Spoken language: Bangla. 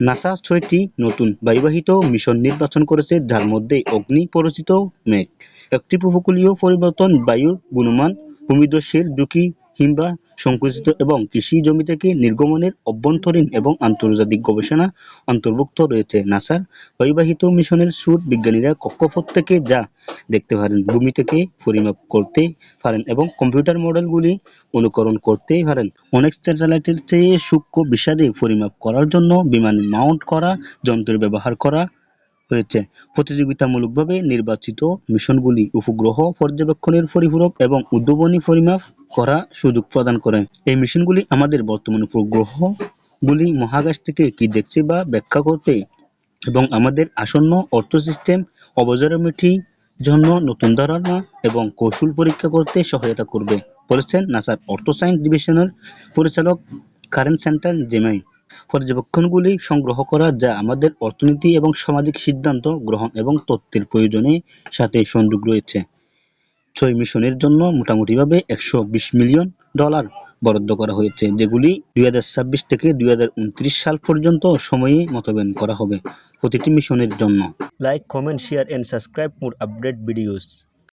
নাসা ছয়টি নতুন বায়ুবাহিত মিশন নির্বাচন করেছে, যার মধ্যে অগ্নি পরিচিত মেঘ। একটি উপকূলীয় পরিবর্তন বায়ুর গুণমান ভূমিদস্যুর ঝুঁকি, হিমবাহ সংকুচিত এবং কৃষি জমি থেকে নির্গমনের অভ্যন্তরীণ এবং আন্তর্জাতিক গবেষণা অন্তর্ভুক্ত রয়েছে। নাসার বায়ুবাহিত মিশনের স্যুট বিজ্ঞানীরা কক্ষপথ থেকে যা দেখতে পারেন, ভূমি থেকে পরিমাপ করতে পারেন এবং কম্পিউটার মডেলগুলি অনুকরণ করতে পারেন। অনেক স্যাটেলাইটের চেয়ে সূক্ষ্ম বিষাদে পরিমাপ করার জন্য বিমানে মাউন্ট করা যন্ত্র ব্যবহার করা হয়েছে। প্রতিযোগিতামূলকভাবে নির্বাচিত মিশনগুলি উপগ্রহ পর্যবেক্ষণের পরিপূরক এবং উদ্ভাবনী পরিমাপ করা সুযোগ প্রদান করে এই মিশনগুলি আমাদের বর্তমান উপগ্রহগুলি মহাকাশ থেকে কি দেখছে বা ব্যাখ্যা করতে এবং আমাদের আসন্ন অর্থ সিস্টেম অবজারভেটরির জন্য নতুন ধারণা এবং কৌশল পরীক্ষা করতে সহায়তা করবে, বলেছেন নাসার অর্থ সায়েন্স ডিভিশনের পরিচালক কারেন সেন্টার জেমাই। পর্যবেক্ষণগুলি সংগ্রহ করা যা আমাদের অর্থনীতি এবং সামাজিক সিদ্ধান্ত গ্রহণ এবং তথ্যের প্রয়োজনের সাথে সংযোগ রয়েছে। ছয় মিশনের জন্য মোটামুটিভাবে একশো বিশ মিলিয়ন ডলার বরাদ্দ করা হয়েছে, যেগুলি দুই ছাব্বিশ থেকে দুই উনত্রিশ সাল পর্যন্ত সময়ে মতবেন করা হবে প্রতিটি মিশনের জন্য। Like comment share and subscribe more update videos